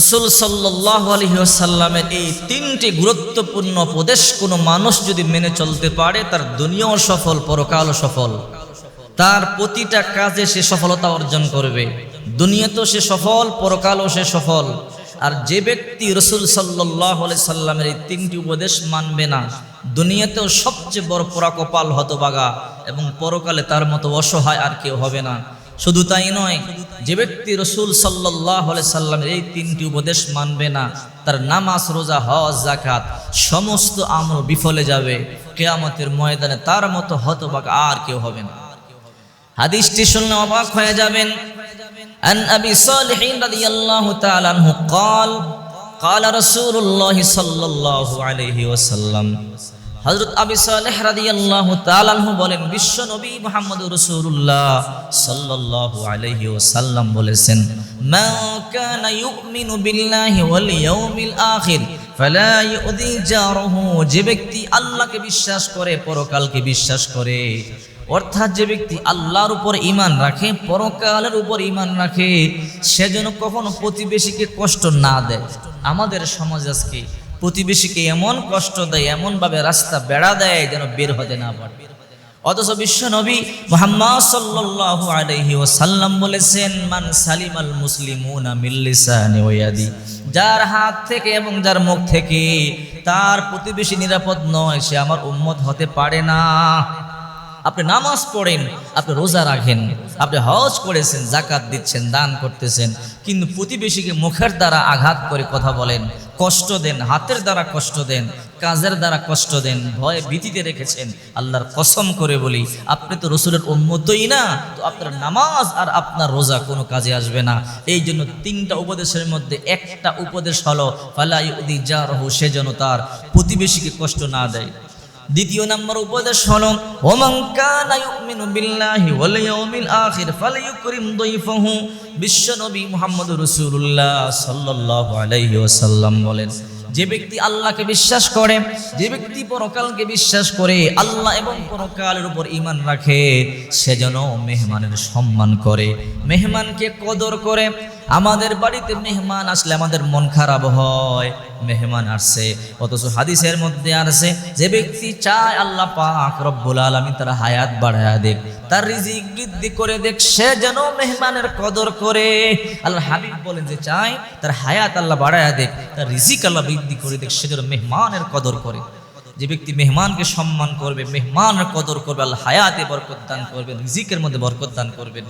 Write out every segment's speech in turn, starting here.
রসুল সাল্লাহ আলহিহাসাল্লামের এই তিনটি গুরুত্বপূর্ণ উপদেশ কোনো মানুষ যদি মেনে চলতে পারে, তার দুনিয়াও সফল, পরকালও সফল। তার প্রতিটা কাজে সে সফলতা অর্জন করবে। দুনিয়াতেও সে সফল, পরকালও সে সফল। আর যে ব্যক্তি রসুল সাল্লাহ সাল্লামের এই তিনটি উপদেশ মানবে না, দুনিয়াতেও সবচেয়ে বড় পরাকপাল হতবাগা এবং পরকালে তার মতো অসহায় আর কেউ হবে না। শুধু তাই নয় যে ব্যক্তি রসুল সাল্লাহ সাল্লামের এই তিনটি উপদেশ মানবে না তার নামাজ রোজা হজ জাকাত সমস্ত আমল বিফলে যাবে কেয়ামতের ময়দানে তার মতো হতবাক আর কেউ হবে না হাদিসটি শুনলে অবাক হয়ে যাবেন عن أبي صالح رضي الله تعالى عنه قال قال رسول الله صلى الله عليه وسلم হযরত আবি সালেহ রাদিয়াল্লাহু তাআলা আনহু বলেন, বিশ্ব নবী মুহাম্মদ রাসূলুল্লাহ সাল্লাল্লাহু আলাইহি ওয়াসাল্লাম বলেছেন, মা কানা ইউমিনু বিল্লাহি ওয়াল ইয়াউমিল আখির, ফালা ইউদি জারহু, যে ব্যক্তি আল্লাহকে বিশ্বাস করে, পরকালকে বিশ্বাস করে। অর্থাৎ যে ব্যক্তি আল্লাহর উপর ইমান রাখে, পরকালের উপর ইমান রাখে, সে যেন কখনো প্রতিবেশীকে কষ্ট না দেয়। আমাদের সমাজ আজকে প্রতিবেশীকে এমন কষ্ট দেয়, এমনভাবে রাস্তা বেড়া দেয় যেন বের হতে না পারে। অথচ বিশ্ব নবী মোহাম্মদ সাল্লাল্লাহু আলাইহি ওয়াসাল্লাম বলেছেন, মান সালিমাল মুসলিমুনা মিন লিসানি ওয়া ইয়াদি। যার হাত থেকে এবং যার মুখ থেকে তার প্রতিবেশী নিরাপদ নয়, সে আমার উম্মত হতে পারে না। আপনি নামাজ পড়েন, আপনি রোজা রাখেন, আপনি হজ করেছেন জাকাত দিচ্ছেন, দান করতেছেন, কিন্তু প্রতিবেশীকে মুখের দ্বারা আঘাত করে কথা বলেন কষ্ট দেন, হাতের দ্বারা কষ্ট দেন, কাজের দ্বারা কষ্ট দেন, ভয়ে ভীতিতে রেখেছেন। আল্লাহর কসম করে বলি, আপনি তো রসুলের উন্মতই না, তো আপনার নামাজ আর আপনার রোজা কোনো কাজে আসবে না। এই জন্য তিনটা উপদেশের মধ্যে একটা উপদেশ হলো ফালাই উদি যা রহু সে যেন তার প্রতিবেশীকে কষ্ট না দেয়। দ্বিতীয় নম্বর উপদেশ হলো, ওমান কানা ইউমিনু বিল্লাহি ওয়াল ইয়াউমিল আখির ফালইউকরিম দাইফাহু বিশ্ব নবী মুহাম্মদ রাসূলুল্লাহ সাল্লাল্লাহু আলাইহি ওয়াসাল্লাম বলেন, যে ব্যক্তি আল্লাহকে বিশ্বাস করে, যে ব্যক্তি পরকালকে বিশ্বাস করে, আল্লাহ এবং পরকালের উপর ইমান রাখে, সে যেন মেহমানের সম্মান করে। মেহমানকে কদর করে আমাদের বাড়িতে মেহমান আসলে আমাদের মন খারাপ হয়। মেহমান আসছে, অথচ হাদিসের মধ্যে আসছে, যে ব্যক্তি চায় আল্লাহ পাক রব্বুল আলমী তার হায়াত বাড়ায় দেখ তার রিজিক বৃদ্ধি করে দেখ সে যেন মেহমানের কদর করে। আল্লাহ হাবিব বলেন যে চায়, তার হায়াত আল্লাহ বাড়ায় দেখ তার রিজিক আল্লাহ বৃদ্ধি করে দেখ সে যেন মেহমানের কদর করে। যে ব্যক্তি মেহমানকে সম্মান করবে, মেহমানের কদর করবে, আল্লাহ হায়াতে বরকত দান করবেন, রিজিকের মধ্যে বরকত দান করবেন।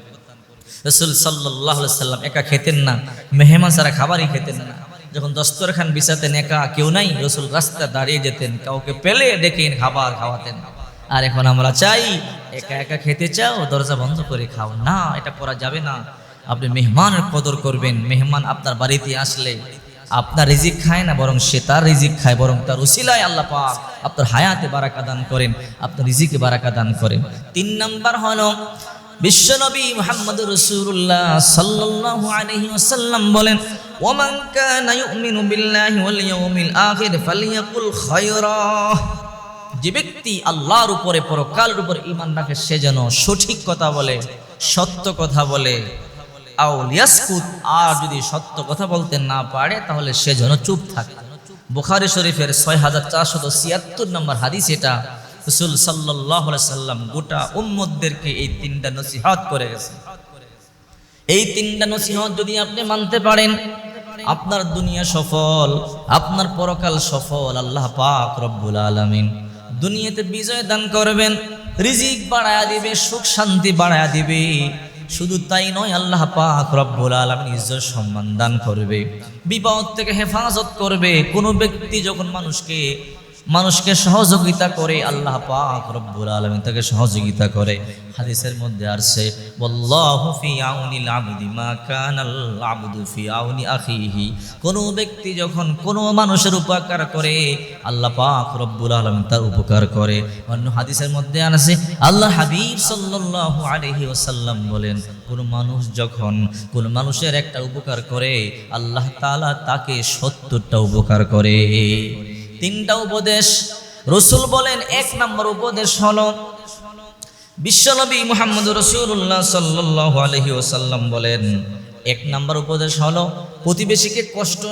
রসুল সাল্লাহ সাল্লাম একা খেতেন না, মেহমান সারা খাবারই খেতেন না। যখন দস্তরখান বিছাতেন, একা কেউ নাই, রসুল রাস্তা দাঁড়িয়ে যেতেন, কাউকে পেলে ডেকে খাবার খাওয়াতেন। আর এখন আমরা চাই, একা একা খেতে চাও, দরজা বন্ধ করে খাও। না, এটা করা যাবে না। আপনি মেহমানের কদর করবেন, মেহমান আপনার বাড়িতে আসলে আপনার রিজিক খায় না, বরং সে তার রিজিক খায়, বরং তার উসিলায় আল্লাহ পাক আপনার হায়াতে বারাকা দান করেন, আপনার রিজিকে বারাকা দান করেন। তিন নাম্বার হলো বিশ্বনবী মুহাম্মদ রাসূলুল্লাহ সাল্লাল্লাহু আলাইহি ওয়াসাল্লাম বলেন, ওমান কানা ইউমিনু বিল্লাহি ওয়াল ইয়াউমিল আখির ফালিয়াকুল খায়রা। যে ব্যক্তি আল্লাহর উপরে, পরকালের উপর ঈমান রাখে, সে যেন সঠিক কথা বলে, সত্য কথা বলে। আও লিয়াসকুত, আর যদি সত্য কথা বলতে না পারে, তাহলে সে যেন চুপ থাকে। বুখারী শরীফের ছয় হাজার চারশত ছিয়াত্তর নম্বর হাদিস এটা। রসুল সাল্লাম গোটা উম্মদদেরকে এই তিনটা নসিহত করে গেছে। এই তিনটা নসিহত যদি আপনি মানতে পারেন, আপনার দুনিয়া সফল, আপনার পরকাল সফল, আল্লাহ পাক রব্বুল আলামিন দুনিয়াতে বিজয় দান করবেন, রিজিক বাড়ায়া দিবে, সুখ শান্তি বাড়ায়া দিবে। শুধু তাই নয়, আল্লাহ পাক রব্বুল আলামিন ইজ্জত সম্মান দান করবে, বিপদ থেকে হেফাজত করবে। কোনো ব্যক্তি যখন মানুষকে মানুষকে সহযোগিতা করে আল্লাহ পাক রব্বুল আলামিন তাকে সহযোগিতা করে। হাদিসের মধ্যে আসছে কোন ব্যক্তি যখন কোন মানুষের উপকার করে, আল্লাহ পাক রব্বুল আলামিন তার উপকার করে। অন্য হাদিসের মধ্যে আছে আল্লাহ হাবিব সাল্লাল্লাহু আলাইহি ওয়াসাল্লাম বলেন, কোন মানুষ যখন কোন মানুষের একটা উপকার করে, আল্লাহ তাআলা তাকে সত্তরটা উপকার করে। তিনটা উপদেশ। রসুল বলেন, এক নম্বর উপদেশ হলো, বিশ্বনবী মোহাম্মদ রসুল্লাহ সাল্লাহ আলহি ওসাল্লাম বলেন, এক নম্বর উপদেশ হলো, প্রতিবেশীকে কষ্ট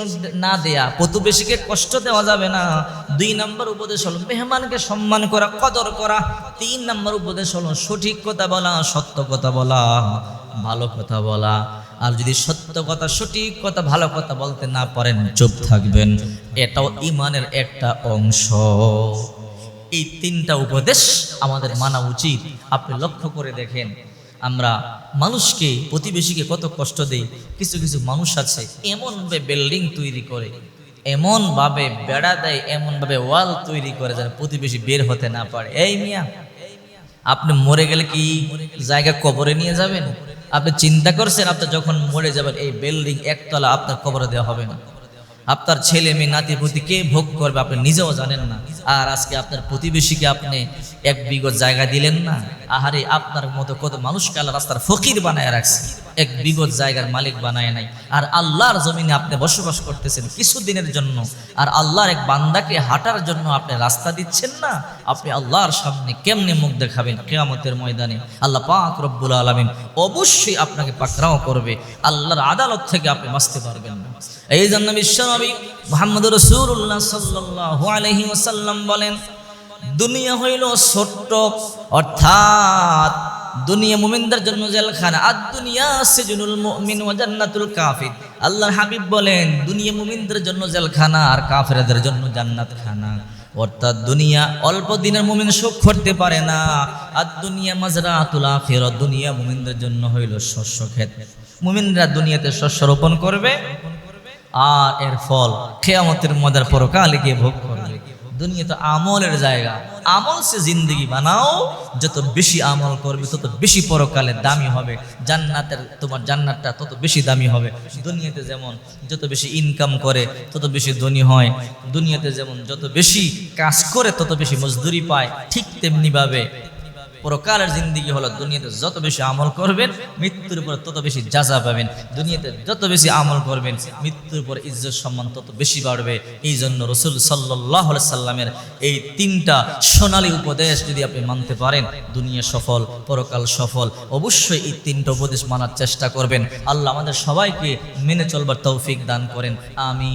না দেয়া, প্রতিবেশীকে কষ্ট দেওয়া যাবে না। দুই নম্বর উপদেশ হলো, মেহমানকে সম্মান করা, কদর করা। তিন নম্বর উপদেশ হলো, সঠিক কথা বলা, সত্য কথা বলা, ভালো কথা বলা। আর যদি সত্য কথা, সঠিক কথা, ভালো কথা বলতে না পারেন, চুপ থাকবেন। এটাও ইমানের একটা অংশ। এই তিনটা উপদেশ আমাদের মানা উচিত। আপনি লক্ষ্য করে দেখেন, আমরা মানুষকে, প্রতিবেশীকে কত কষ্ট দেই। কিছু কিছু মানুষ আছে, এমনভাবে বিল্ডিং তৈরি করে, এমনভাবে বেড়া দেয়, এমনভাবে ওয়াল তৈরি করে যেন প্রতিবেশী বের হতে না পারে। এই মিয়া, আপনি মরে গেলে কি জায়গা কবরে নিয়ে যাবেন? আপনি চিন্তা করছেন, আপনি যখন মরে যাবেন, এই বিল্ডিং একতলা আপনার কবরে দেওয়া হবে না। আপনার ছেলে মেয়ে নাতি পুতি কে ভোগ করবে আপনি নিজেও জানেন না। আর আজকে আপনার প্রতিবেশীকে আপনি এক বিঘত জায়গা দিলেন না? আহারে আপনার মতো কত মানুষকে আল্লাহ রাস্তার ফকির বানায় রাখছে। এক বিগত জায়গার মালিক বানায় নাই। আর আল্লাহর জমিনে আপনি বসবাস করতেছেন কিছুদিনের জন্য। আর আল্লাহর এক বান্দাকে হাঁটার জন্য আপনি রাস্তা দিচ্ছেন না। আপনি আল্লাহর সামনে কেমনে মুখ দেখাবেন কেয়ামতের ময়দানে? আল্লাহ পাক রব্বুল আলমিন অবশ্যই আপনাকে পাকড়াও করবে। আল্লাহর আদালত থেকে আপনি বাঁচতে পারবেন। এই জন্য বিশ্বনবী মোহাম্মদ রসুল্লাহ সাল্লাহ আলহি ওসাল্লাম বলেন দুনিয়া হইল ছোট্ট, অর্থাৎ দুনিয়া মুমিনদের জন্য জেলখানা। আর দুনিয়া সিজনুল মুমিন ওয়া জান্নাতুল কাফির। আল্লাহর হাবিব বলেন, দুনিয়া মুমিনদের জন্য জেলখানা আর কাফেরদের জন্য জান্নাত খানা অর্থাৎ দুনিয়া অল্প দিনের মুমিন সুখ করতে পারে না। আর দুনিয়া মাজরাতুল আখিরাত, দুনিয়া মুমিনদের জন্য হইল শস্য ক্ষেত। মুমিনরা দুনিয়াতে শস্য রোপণ করবে, আর এর ফল খেয়ামতের মজার পরকালে গিয়ে ভোগ করবে। দুনিয়া তো আমলের জায়গা। আমল সে জিন্দগি বানাও, যত বেশি আমল করবে, তত বেশি পরকালে দামি হবে। জান্নাতের, তোমার জান্নাতটা তত বেশি দামি হবে। দুনিয়াতে যেমন যত বেশি ইনকাম করে, তত বেশি ধনী হয়। দুনিয়াতে যেমন যত বেশি কাজ করে, তত বেশি মজদুরি পায়, ঠিক তেমনিভাবে পরকালের জিন্দিগি হলো দুনিয়াতে যত বেশি আমল করবেন, মৃত্যুর উপর তত বেশি যাজা পাবেন। দুনিয়াতে যত বেশি আমল করবেন, মৃত্যুর উপর ইজ্জত সম্মান তত বেশি বাড়বে। এই জন্য রসুল সাল্লাহ সাল্লামের এই তিনটা সোনালী উপদেশ যদি আপনি মানতে পারেন, দুনিয়া সফল, পরকাল সফল, অবশ্যই এই তিনটা উপদেশ মানার চেষ্টা করবেন। আল্লাহ আমাদের সবাইকে মেনে চলবার তৌফিক দান করেন। আমি